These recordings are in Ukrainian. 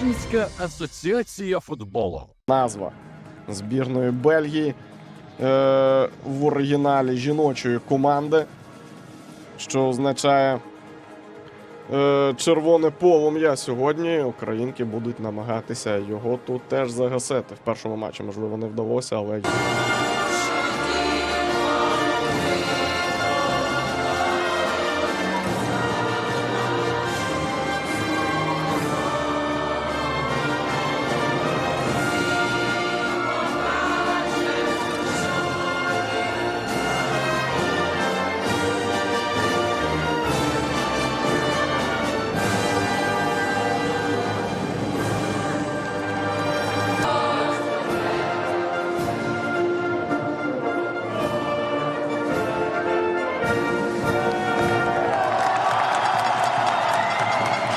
Бельгійська асоціація футболу. назва збірної Бельгії е, в оригіналі жіночої команди, що означає е, червоне полум'я. Сьогодні українки будуть намагатися його тут теж загасити. В першому матчі, можливо, не вдалося, але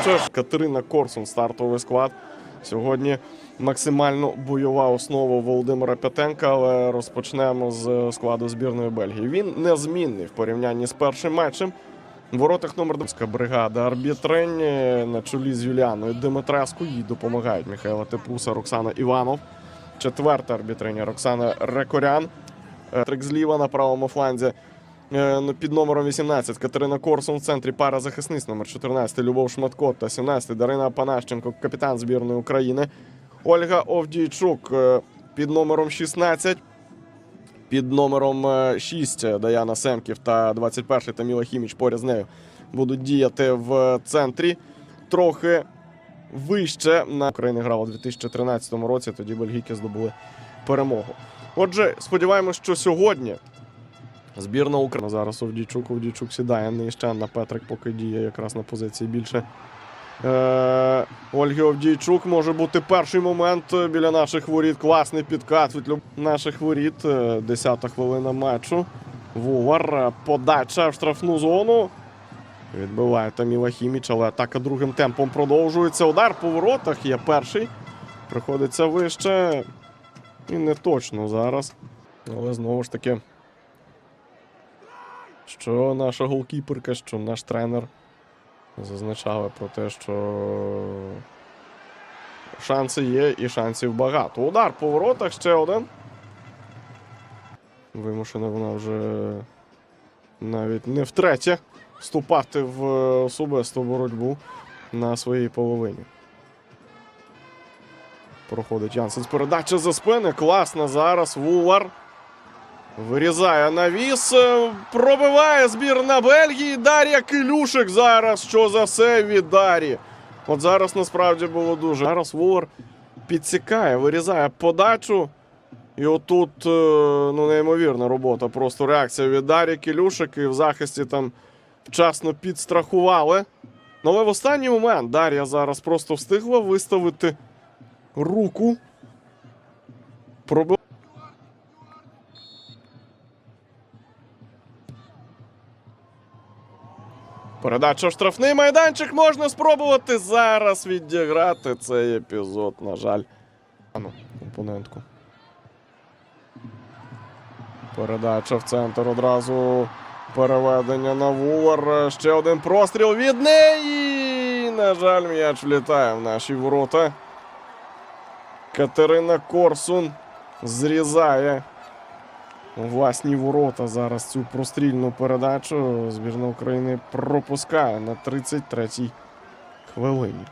Що ж, Катерина Корсун, стартовий склад. Сьогодні максимально бойова основа Володимира П'ятенка, але розпочнемо з складу збірної Бельгії. Він незмінний в порівнянні з першим матчем. Воротах номер 2 бригада арбітрень е, на чолі з Юліаною Димитреску. Їй допомагають Михайла Тепуса, Роксана Іванов. Четверта арбітриня Роксана Рекорян. Е, Трик зліва на правому фланзі. Е, ну, Під номером 18 Катерина Корсун в центрі пара захисниць номер 14 Любов Шматко та 17 Дарина Панащенко, капітан збірної України. Ольга Овдійчук е, під номером 16. Під номером е, 6 Даяна Семків та 21 Таміла Хіміч поряд з нею будуть діяти в центрі. Трохи вище на Україні грала у 2013 році. Тоді бельгійки здобули перемогу. Отже, сподіваємось, що сьогодні Збірна України. Зараз Овдійчук, Овдійчук сідає нижче. Анна Петрик поки діє якраз на позиції більше. Е, Ольги Овдійчук може бути перший момент біля наших воріт. Класний підкат від наших воріт. Е, Десята хвилина матчу. Вувар. е, Подача в штрафну зону. Відбиває Таміла Хіміч, але атака другим темпом продовжується. Удар по воротах є перший. Приходиться вище. І не точно зараз. Але знову ж таки. Що наша голкіперка, що наш тренер зазначали про те, що шанси є і шансів багато. Удар по воротах ще один. Вимушена вона вже навіть не втретє вступати в особисту боротьбу на своїй половині. Проходить Янсен з передачі за спини. Класно зараз. Вулар. Вирізає навіс, е, пробиває збірна Бельгії. Дар'я Килюшик зараз. Що за все від Дар'ї? От зараз насправді було дуже. Зараз Вулар підсікає, вирізає подачу. І отут е, ну, неймовірна робота. Просто реакція від Дар'ї Килюшик. І в захисті там вчасно підстрахували. Ну, але в останній момент Дар'я зараз просто встигла виставити руку. Пробив. Передача в штрафний майданчик можна спробувати зараз відіграти цей епізод, на жаль. Ану, опонентку. Передача в центр одразу. Переведення на вулар. Ще один простріл від неї. На жаль, м'яч влітає в наші ворота. Катерина Корсун зрізає власні ворота зараз цю прострільну передачу. Збірна України пропускає на 33-й хвилині.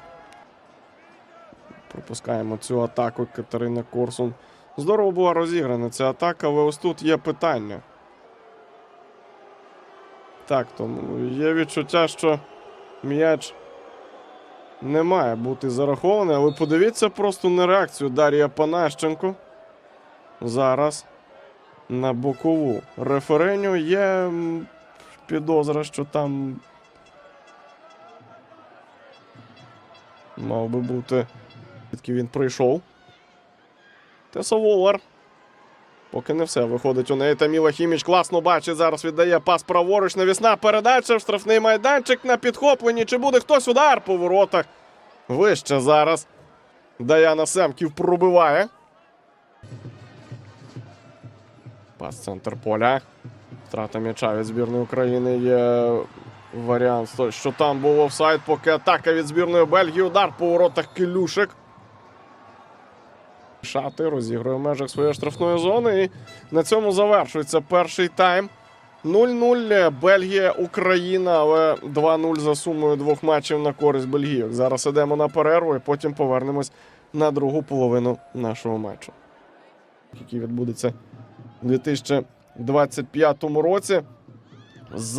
Пропускаємо цю атаку Катерина Корсун. Здорово була розіграна ця атака, але ось тут є питання. Так, тому є відчуття, що м'яч не має бути зарахований, але подивіться просто на реакцію Дар'я Панащенко. Зараз на бокову референю є підозра, що там мав би бути. Звідки він прийшов. Теса Поки не все. Виходить у неї Таміла Хіміч класно бачить. Зараз віддає пас праворуч. Навісна передача в штрафний майданчик на підхопленні. Чи буде хтось удар по воротах? Вище зараз. Даяна Семків пробиває. Пас центр поля. Втрата м'яча від збірної України є варіант, що там був офсайд, поки атака від збірної Бельгії. Удар по воротах Килюшик. Шати розігрує в межах своєї штрафної зони. І на цьому завершується перший тайм. 0-0 Бельгія, Україна, але 2-0 за сумою двох матчів на користь бельгійок. Зараз ідемо на перерву і потім повернемось на другу половину нашого матчу, який відбудеться 2025 році. З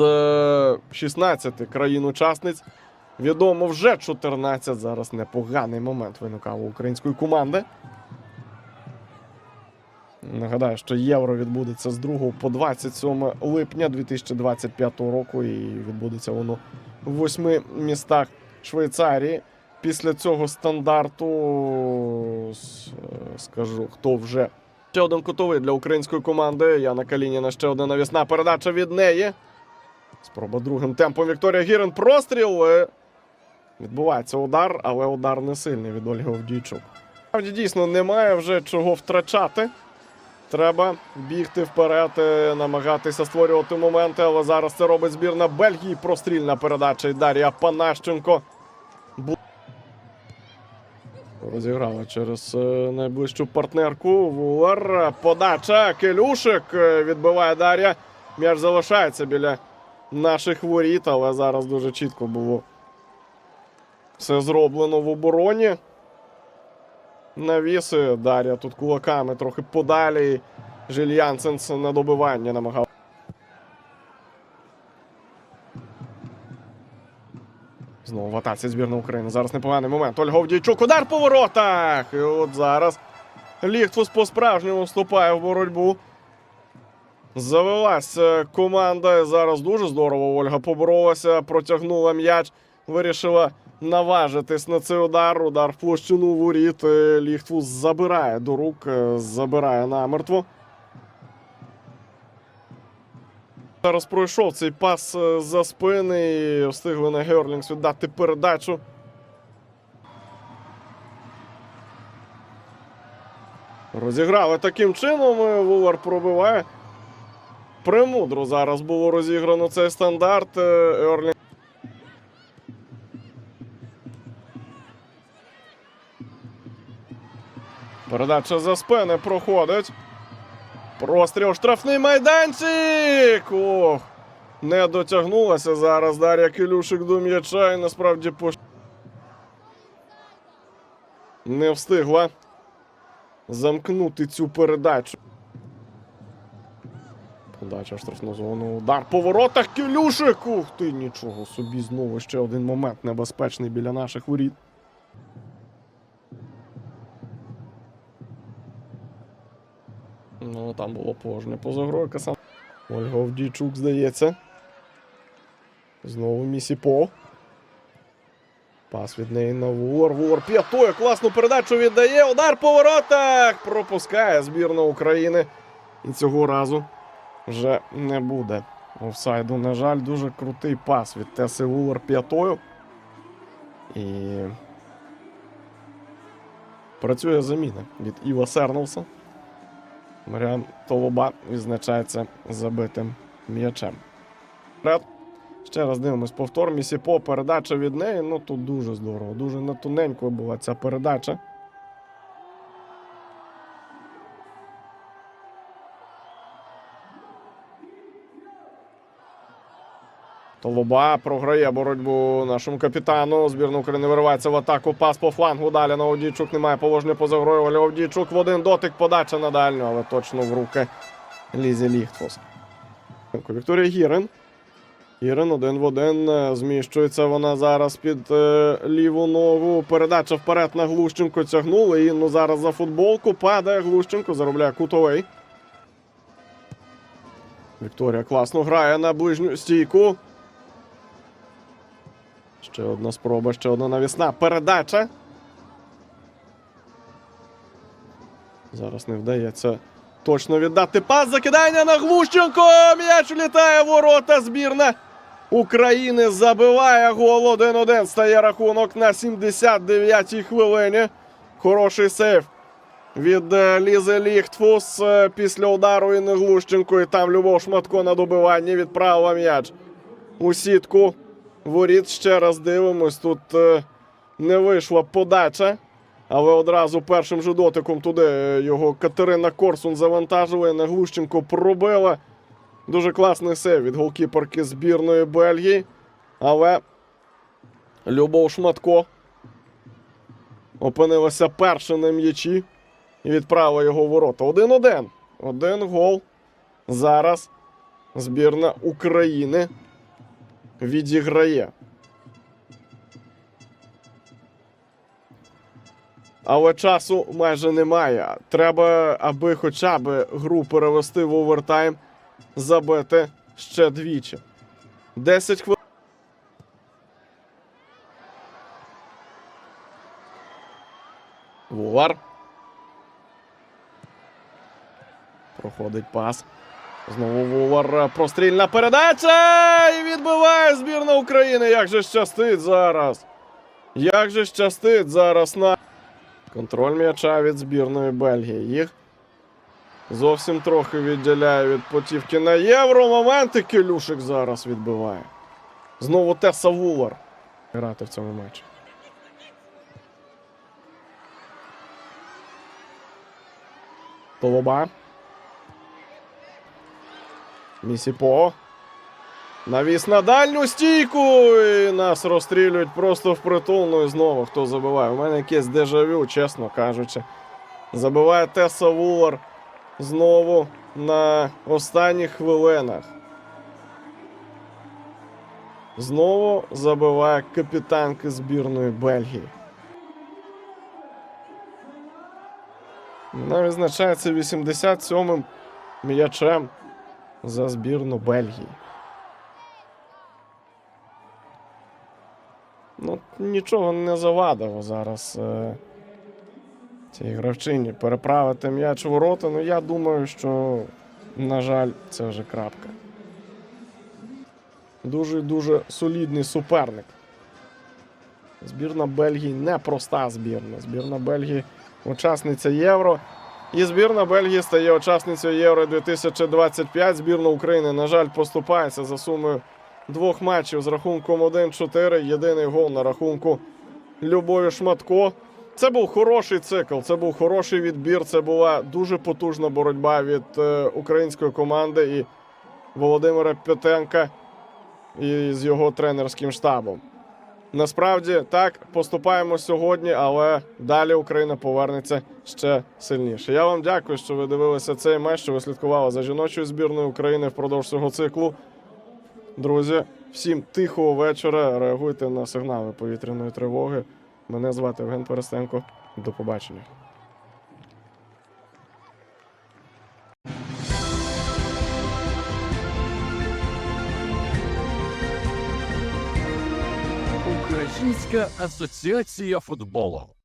16 країн-учасниць відомо вже 14. Зараз непоганий момент виникав у української команди. Нагадаю, що євро відбудеться з 2 по 27 липня 2025 року, і відбудеться воно в восьми містах Швейцарії. Після цього стандарту е, скажу, хто вже ще один кутовий для української команди. Яна Калініна ще одна навісна передача від неї. Спроба другим темпом Вікторія Гірин. Простріл. Відбувається удар, але удар не сильний від Ольги Овдійчук. Справді дійсно немає вже чого втрачати. Треба бігти вперед, е, намагатися створювати моменти, але зараз це робить збірна Бельгії. Прострільна передача і Дар'я Панащенко. Розіграла через е, найближчу партнерку. Вулар. Подача. Келюшик е, відбиває Дар'я. М'яч залишається біля наших воріт, але зараз дуже чітко було все зроблено в обороні. Навіси Дар'я тут кулаками трохи подалі. Жиль Янсенс на добивання намагав. Знову в атаці збірна України. Зараз непоганий момент. Ольга Овдійчук. Удар по воротах. І от зараз Ліхтус по-справжньому вступає в боротьбу. Завелась е, команда. Зараз дуже здорово. Ольга поборолася, протягнула м'яч, вирішила наважитись на цей удар. Удар в площину воріт. Е, Ліхтус забирає до рук, е, забирає намертво. Зараз пройшов цей пас е, за спини. і Встигли на Герлінгс віддати передачу. Розіграли таким чином. е, Вулар пробиває. Премудро зараз було розіграно цей стандарт. е, Ерлінг. Передача за спини проходить. Простріл штрафний майданчик. Ох, не дотягнулася зараз Дар'я Килюшик до м'яча і насправді пош... не встигла замкнути цю передачу. Подача в штрафну зону. Удар по воротах Килюшик. Ух ти, нічого собі знову ще один момент небезпечний біля наших воріт. Там було положення поза грою. Касан. Ольга Овдійчук, здається. Знову Місіпо. Пас від неї на Вуар. Вуар п'ятою. Класну передачу віддає. Удар по воротах. Пропускає збірна України. І цього разу вже не буде офсайду. На жаль, дуже крутий пас від Теси Вуар п'ятою. І працює заміна від Іва Серновса. Маріан Толоба відзначається забитим м'ячем. Ще раз дивимось повтор. Місіпо, передача від неї. Ну тут дуже здорово. Дуже на тоненько була ця передача. Толоба програє боротьбу нашому капітану. Збірна України виривається в атаку. Пас по флангу. Далі на Овдійчук немає положення поза грою. Оля Овдійчук в один дотик. Подача на дальню, але точно в руки Лізі Ліхтфос. Вікторія Гірин. Гірин один в один. е, Зміщується вона зараз під е, ліву ногу. Передача вперед на Глущенко тягнули. І ну зараз за футболку падає Глущенко, заробляє кутовий. Вікторія класно грає на ближню стійку. Ще одна спроба, ще одна навісна передача. Зараз не вдається точно віддати пас. Закидання на Глущенко. М'яч влітає в ворота. Збірна України забиває гол 1-1. Стає рахунок на 79-й хвилині. Хороший сейф від е, Лізи Ліхтфус е, після удару Інни Глущенко. І там Любов Шматко на добиванні відправила м'яч у сітку воріт. Ще раз дивимось. Тут е, не вийшла подача. Але одразу першим же дотиком туди е, його Катерина Корсун завантажила. і Наглущенко пробила. Дуже класний сейв від голкіперки збірної Бельгії. Але Любов Шматко опинилася перша на м'ячі і відправила його в ворота. 1-1. Один гол. Зараз збірна України відіграє. Але часу майже немає. Треба, аби хоча б гру перевести в овертайм, забити ще двічі. 10 хвилин. Вулар. Проходить пас. Знову Вулар. Прострільна передача! І відбиває збірна України. Як же щастить зараз. Як же щастить зараз на контроль м'яча від збірної Бельгії. Їх зовсім трохи відділяє від потівки на євро. Моменти Келюшик зараз відбиває. Знову Теса Вулар. Грати в цьому матчі. Толоба. Місіпо. Навіс на дальню стійку. І нас розстрілюють просто впритул. Ну і знову хто забиває. У мене якесь дежавю, чесно кажучи. Забиває Теса Вулар знову на останніх хвилинах. Знову забиває капітанки збірної Бельгії. Вона відзначається 87-м м'ячем за збірну Бельгії. Ну, нічого не завадило зараз е, цій гравчині переправити м'яч у ворота. Ну, я думаю, що, на жаль, це вже крапка. Дуже дуже солідний суперник. Збірна Бельгії непроста збірна. Збірна Бельгії учасниця Євро. І збірна Бельгії стає учасницею Євро 2025. Збірна України, на жаль, поступається за сумою двох матчів з рахунком 1-4. Єдиний гол на рахунку Любові Шматко. Це був хороший цикл, це був хороший відбір. Це була дуже потужна боротьба від е, української команди і Володимира П'ятенка і з його тренерським штабом. Насправді так поступаємо сьогодні, але далі Україна повернеться ще сильніше. Я вам дякую, що ви дивилися цей матч, що ви слідкували за жіночою збірною України впродовж цього циклу. Друзі, всім тихого вечора. Реагуйте на сигнали повітряної тривоги. Мене звати Євген Перестенко. До побачення. Українська асоціація футболу.